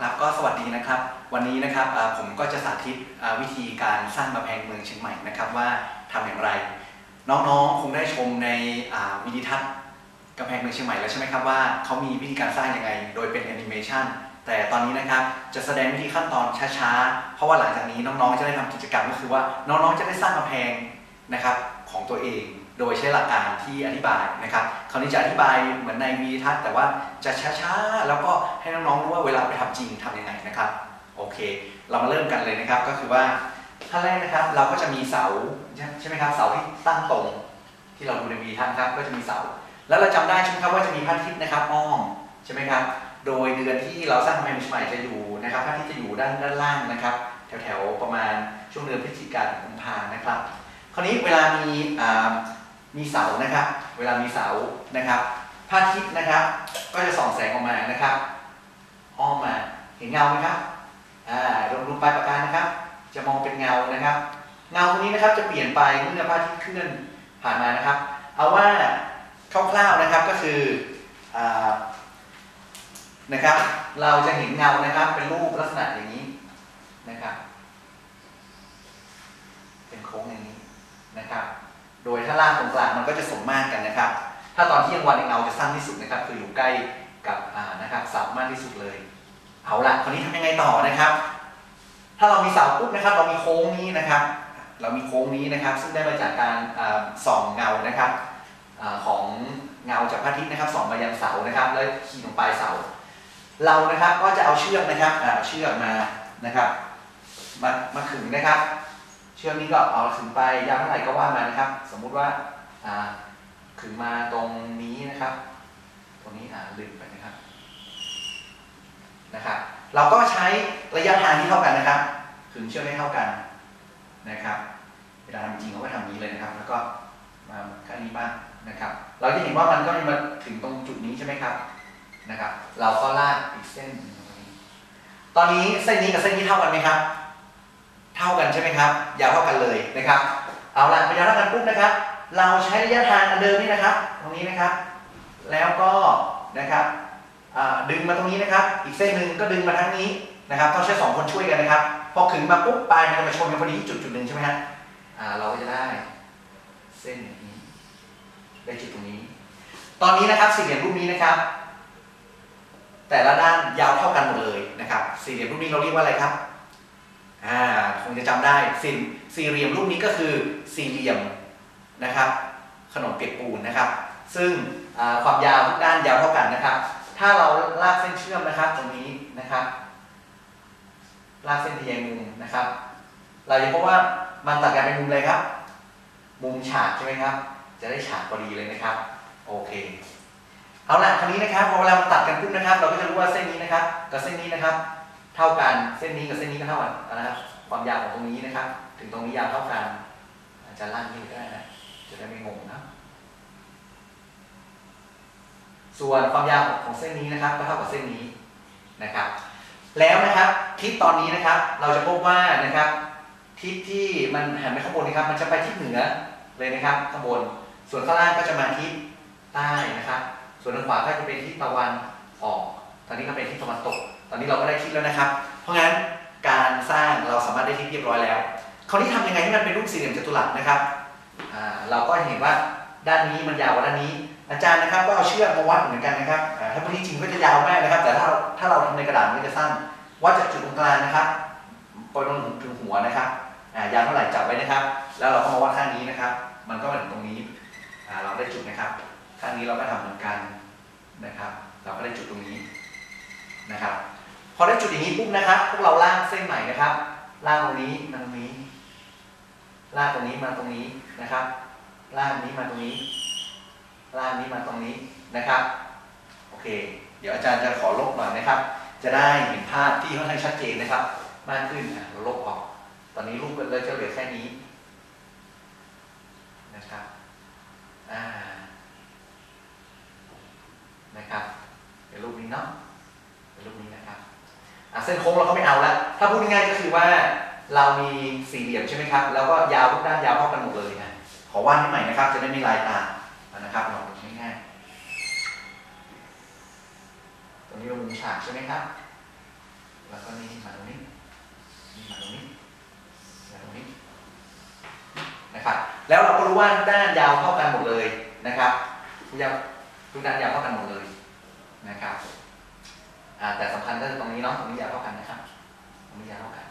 ครับก็สวัสดีนะครับ วันนี้นะครับผมก็จะสาธิตวิธีการสร้างกำแพงเมืองเชียงใหม่นะครับว่าทำอย่างไร น้องๆคงได้ชมในวิดีทัศน์กำแพงเมืองเชียงใหม่แล้วใช่ไหมครับว่าเขามีวิธีการสร้างยังไง โดยเป็นแอนิเมชันแต่ตอนนี้นะครับจะแสดงวิธีขั้นตอนช้าๆ เพราะว่าหลังจากนี้น้องๆจะได้ทำกิจกรรมก็คือว่าน้องๆจะได้สร้างกำแพงนะครับของตัวเอง โดยใช้หลักการที่อธิบายนะครับคราวนี้จะอธิบายเหมือนในวีทัศน์แต่ว่าจะช้าๆ แล้วก็ให้น้องๆรู้ว่าเวลาไปทำจริงทำยังไงนะครับ โอเค เรามาเริ่มกันเลยนะครับ ก็คือว่าขั้นแรกนะครับ เราก็จะมีเสาใช่ไหมครับ เสาที่ตั้งตรง ที่เราดูในวีทัศน์ครับ ก็จะมีเสา แล้วเราจำได้ใช่ไหมครับว่าจะมีพระอาทิตย์นะครับอ้อมใช่ไหมครับ โดยเดือนที่เราสร้างกำแพงใหม่จะอยู่นะครับพระอาทิตย์จะอยู่ด้านด้านล่างนะครับ แถวๆประมาณช่วงเดือนพฤศจิกายนกุมภานะครับ คราวนี้เวลามีอ่า มีเสานะครับ เวลามีเสานะครับพระอาทิตย์นะครับ ก็จะส่องแสงออกมานะครับอ้อมมาเห็นเงาไหมครับอ่าลงดูปลายปากการนะครับ จะมองเป็นเงานะครับ เงาตรงนี้นะครับจะเปลี่ยนไปเมื่อพระอาทิตย์เคลื่อนผ่านมานะครับ เอาว่าคร่าวๆนะครับก็คืออ่านะครับ เราจะเห็นเงานะครับ เป็นรูปลักษณะอย่างนี้นะครับ เป็นโค้งอย่างนี้นะครับ โดยถ้าล่างตรงกลางมันก็จะสมมาตรกันนะครับ ถ้าตอนที่ยังวันเงาจะสั้นที่สุดนะครับ คืออยู่ใกล้กับอ่านะครับเสามากที่สุดเลย เอาละคราวนี้ทำยังไงต่อนะครับ ถ้าเรามีเสาปุ๊บนะครับ เรามีโค้งนี้นะครับ เรามีโค้งนี้นะครับ ซึ่งได้มาจากการส่องเงานะครับอของเงาจากพระอาทิตย์นะครับส่องมายังเสานะครับ แล้วขีดลงปลายเสา เรานะครับก็จะเอาเชือกนะครับอ่าเชือกมานะครับมามาขึงนะครับ เชือกนี้ก็เอาขึงไปยาวเท่าไหร่ก็ว่ามานะครับ สมมุติว่าขึงมาตรงนี้นะครับ ตรงนี้อ่าลืมไปนะครับนะครับเราก็ใช้ระยะทางที่เท่ากันนะครับขึงเชือกให้เท่ากันนะครับเวลาทำจริงเขาก็ทำอย่านี้เลยนะครับ แล้วก็มาข้างนี้บ้างนะครับ เราจะเห็นว่ามันก็มาถึงตรงจุดนี้ใช่ไหมครับนะครับ เราก็ลากอีกเส้นตอนนี้เส้นนี้กับเส้นนี้เท่ากันไหมครับ เท่ากันใช่ไหมครับ ยาวเท่ากันเลยนะครับ เอาละพอยาวเท่ากันปุ๊บนะครับ เราใช้ระยะทางอันเดิมนี่นะครับ ตรงนี้นะครับ แล้วก็นะครับดึงมาตรงนี้นะครับ อีกเส้นหนึ่งก็ดึงมาทางนี้นะครับต้องใช้สองคนช่วยกันนะครับ พอขึงมาปุ๊บปลายมันจะมาชนกันพอดีที่จุดจุดหนึ่งใช่ไหมฮะอ่าเราก็จะได้ เส้นอย่างนี้ได้จุดตรงนี้ ตอนนี้นะครับสี่เหลี่ยมรูปนี้นะครับ แต่ละด้านยาวเท่ากันหมดเลยนะครับ สี่เหลี่ยมรูปนี้เราเรียกว่าอะไรครับ อ่าคงจะจำได้สี่สี่เหลี่ยมรูปนี้ก็คือสี่เหลี่ยมนะครับ ขนมเปียกปูนนะครับ ซึ่งความยาวทุกด้านยาวเท่ากันนะครับ ถ้าเราลากเส้นเชื่อมนะครับตรงนี้นะครับ ลากเส้นทะแยงมุมนะครับ เราจะพบว่ามันตัดกันเป็นมุมเลยครับ มุมฉากใช่ไหมครับ จะได้ฉากพอดีเลยนะครับ โอเคเอาละคราวนี้นะครับพอเวลามันตัดกันปุ๊บนะครับ เราก็จะรู้ว่าเส้นนี้นะครับ กับเส้นนี้นะครับ เท่ากันเส้นนี้กับเส้นนี้ก็เท่ากันนะครับความยาวของตรงนี้นะครับ ถึงตรงนี้ยาวเท่ากัน อาจจะล่างนี่ก็ได้นะจะได้ไม่งงนะส่วนความยาวของเส้นนี้นะครับ ก็เท่ากับเส้นนี้นะครับ แล้วนะครับทิศตอนนี้นะครับ เราจะพบว่านะครับทิศที่มันหันไปข้างบนนะครับ มันจะไปทิศเหนือเลยนะครับข้างบน ส่วนข้างล่างก็จะมาทิศใต้นะครับ ส่วนทางขวาก็จะเป็นทิศตะวันออก ตอนนี้ก็เป็นทิศตะวันตก ตอนนี้เราก็ได้ทิศแล้วนะครับ เพราะงั้นการสร้างเราสามารถได้ทิศเรียบร้อยแล้ว คราวนี้ทำยังไงให้มันเป็นรูปสี่เหลี่ยมจัตุรัสนะครับเราก็เห็นว่าด้านนี้มันยาวกว่าด้านนี้ อาจารย์นะครับก็เอาเชือกมาวัดเหมือนกันนะครับถ้าพื้นที่จริงก็จะยาวมากนะครับ แต่ถ้าถ้าเราทำในกระดาษมันจะสั้นวัดจากจุดตรงกลางนะครับไปตรงถึงหัวนะครับยาวเท่าไหร่จับไว้นะครับ แล้วเราก็มาวัดข้างนี้นะครับ มันก็มาถึงตรงนี้เราได้จุดนะครับ ข้างนี้เราก็ทำเหมือนกันนะครับ เราก็ได้จุดตรงนี้นะครับ พอได้จุดอย่างนี้ปุ๊บนะครับ พวกเราลากเส้นใหม่นะครับลากตรงนี้มาตรงนี้ลากตรงนี้มาตรงนี้นะครับลากนี้มาตรงนี้ลากนี้มาตรงนี้นะครับ โอเค เดี๋ยวอาจารย์จะขอลบหน่อยนะครับ จะได้เห็นภาพที่ค่อนข้างชัดเจนนะครับ มากขึ้นเราลบออก ตอนนี้รูปเลยจะเหลือแค่นี้นะครับอ่านะครับเป็นรูปนี้เนาะเป็นรูปนี้นะครับ เส้นโค้งเราก็ไม่เอาละถ้าพูดง่ายๆก็คือว่าเรามีสี่เหลี่ยมใช่ไหมครับ แล้วก็ยาวทุกด้านยาวเท่ากันหมดเลยนะขอวาดให้ใหม่นะครับ จะได้ไม่ลายตาะนะครับลองดูง่ายๆตรงนี้เป็นมุมฉากใช่ไหมครับ แล้วก็นี่มาตรงนี้นี่มาตรงนี้มาตรงนี้นะครับ แล้วเราก็รู้ว่าด้านยาวเท่ากันหมดเลยนะครับทุกยาวทุกด้านยาวเท่ากันหมดเลยนะครับ แต่สำคัญก็คือตรงนี้เนาะตรงนี้ยาวเท่ากันนะครับตรงนี้ยาวเท่ากัน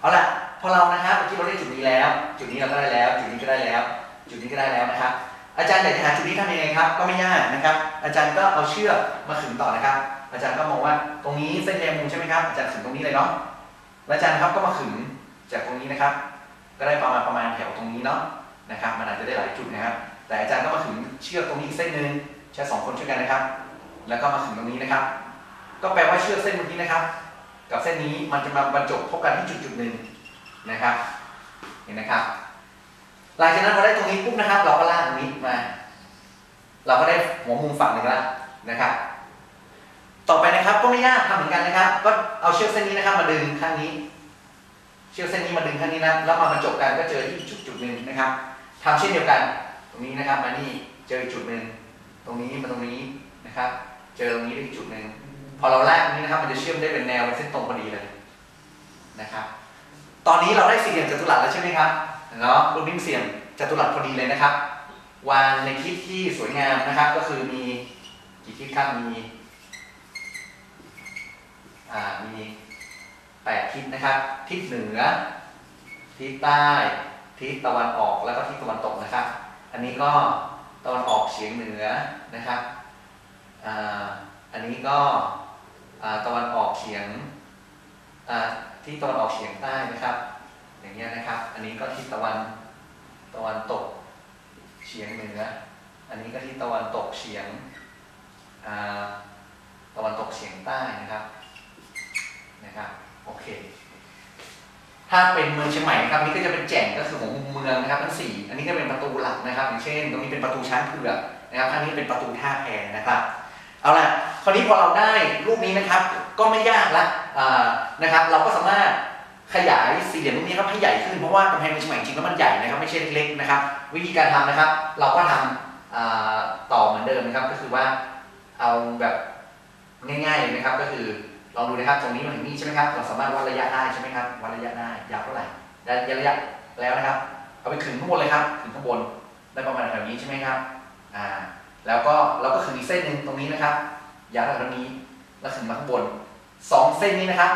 เอาล่ะพอเรานะครับเมื่อกี้เราได้จุดนี้แล้ว จุดนี้เราก็ได้แล้ว จุดนี้ก็ได้แล้ว จุดนี้ก็ได้แล้วนะครับ อาจารย์อยากจะหาจุดนี้ทำยังไงครับ ก็ไม่ยากนะครับ อาจารย์ก็เอาเชือกมาขึงต่อนะครับ อาจารย์ก็มองว่าตรงนี้เส้นแนวมุมใช่ไหมครับ อาจารย์ขึงตรงนี้เลยเนาะแล้วอาจารย์ครับก็มาขึงจากตรงนี้นะครับ ก็ได้ประมาณประมาณแถวตรงนี้เนาะนะครับ มันอาจจะได้หลายจุดนะครับ แต่อาจารย์ก็มาขึงเชือกตรงนี้อีกเส้นหนึ่งใช้สองคนช่วยกันนะครับ แล้วก็มาขึงตรงนี้นะครับ ก็แปลว่าเชือกเส้นเมื่อกี้นะครับ กับเส้นนี้มันจะมาบรรจบพบกันที่จุดจุดหนึ่งนะครับ เห็นนะครับ หลังจากนั้นพอได้ตรงนี้ปุ๊บนะครับ เราก็ลากตรงนี้มา เราก็ได้หัวมุมฝั่งหนึ่งแล้วนะครับ ต่อไปนะครับก็ไม่ยากทำเหมือนกันนะครับ ก็เอาเชือกเส้นนี้นะครับ มาดึงข้างนี้ เชือกเส้นนี้มาดึงข้างนี้นะแล้วมาบรรจบกันก็เจอที่จุดจุดหนึ่งนะครับทำเช่นเดียวกัน ตรงนี้นะครับมานี่เจอจุดหนึ่งตรงนี้มาตรงนี้นะครับ เจอตรงนี้ได้จุดหนึ่ง พอเราลากตรงนี้นะครับ มันจะเชื่อมได้เป็นแนวเป็นเส้นตรงพอดีเลยนะครับ ตอนนี้เราได้สี่เหลี่ยมจัตุรัสแล้วใช่ไหมครับเนาะรูปนี้เสี่ยมจัตุรัสพอดีเลยนะครับ วางในทิศที่สวยงามนะครับ ก็คือมีกี่ทิศครับมีอ่ามีแปดทิศนะครับ ทิศเหนือ ทิศใต้ทิศตะวันออกแล้วก็ทิศตะวันตกนะครับ อันนี้ก็ตะวันออกเฉียงเหนือนะครับอ่าอันนี้ก็ ตะวันออกเฉียงที่ตะวันออกเฉียงใต้นะครับ อย่างเงี้ยนะครับ อันนี้ก็ทิศตะวันตะวันตกเฉียงเหนือ อันนี้ก็ทิศตะวันตกเฉียงตะวันตกเฉียงใต้นะครับนะครับโอเค ถ้าเป็นเมืองเชียงใหม่นะครับนี่ก็จะเป็นแจ่งก็คือของมุมเมืองนะครับทั้งสี่อันนี้ก็เป็นประตูหลักนะครับ อย่างเช่น ตรงนี้เป็นประตูช้างเผือกนะครับข้างนี้เป็นประตูท่าแพนะครับเอาล่ะาวนี้พอเราได้รูปนี้นะครับ ก็ไม่ยากละนะครับ เราก็สามารถขยายสี่เหลี่ยมตรงนี้ครับให้ใหญ่ขึ้นเพราะว่ากำแพงเมืองเชียงใหม่จริงแล้วมันใหญ่นะครับไม่ใช่เล็กๆนะครับ วิธีการทำนะครับ เราก็ทำอ่าต่อเหมือนเดิมนะครับ ก็คือว่าเอาแบบง่ายๆเลยนะครับ ก็คือลองดูนะครับตรงนี้มาถึงนี่ใช่ไหมครับเราสามารถวัดระยะได้ใช่ไหมครับวัดระยะได้ยาวเท่าไหร่ได้ระยะแล้วนะครับ เอาไปขึงข้างบนเลยครับขึงข้างบนได้ประมาณแถวนี้ใช่ไหมครับอ่าแล้วก็เราก็ขึงอีกเส้นหนึ่งตรงนี้นะครับ ยาวเท่านี้แล้วขึงมาข้างบนสองเส้นนี้นะครับ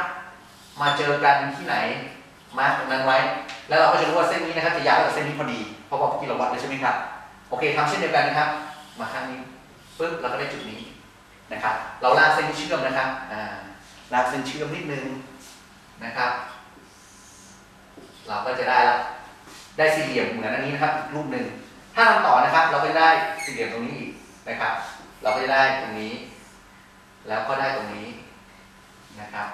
มาเจอกันที่ไหนมาร์กตรงนั้นไว้ แล้วเราก็จะรู้ว่าเส้นนี้นะครับจะยาวกว่าเส้นนี้พอดีเพราะว่ากี้เราวัดเลยใช่ไหมครับโอเคทำเช่นเดียวกันนะครับ มาข้างนี้ปึ๊บเราก็ได้จุดนี้นะครับ เราลากเส้นเชื่อมนะครับอ่าลากเส้นเชื่อมนิดนึงนะครับ เราก็จะได้ละได้สี่เหลี่ยมเหมือนอันนี้นะครับ รูปหนึ่งถ้าทำต่อนะครับ เราก็จะได้สี่เหลี่ยมตรงนี้อีกนะครับ เราก็จะได้ตรงนี้ แล้วก็ได้ตรงนี้นะครับ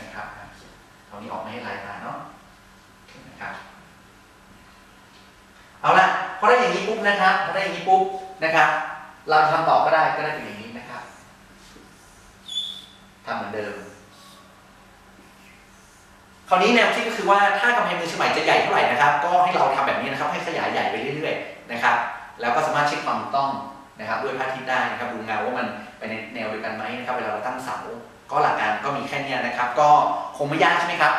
นะครับเอานี้ออกมาให้ลายมาเนาะนะครับเอาละพอได้อย่างนี้ปุ๊บนะครับพอได้อย่างนี้ปุ๊บนะครับ เราทำต่อก็ได้ก็ได้เป็นอย่างนี้นะครับทำเหมือนเดิม คราวนี้แนวคิดก็คือว่าถ้ากำแพงเมืองเชียงใหม่จะใหญ่เท่าไหร่นะครับ ก็ให้เราทำแบบนี้นะครับ ให้ขยายใหญ่ไปเรื่อย ๆ นะครับ แล้วก็สามารถเช็คความถูกต้อง นะครับด้วยพระอาทิตย์ได้นะครับดูเงาว่ามันไปในแนวเดียวกันไหมนะครับเวลาเราตั้งเสาก็หลักการก็มีแค่นี้นะครับ ก็คงไม่ยากใช่ไหมครับ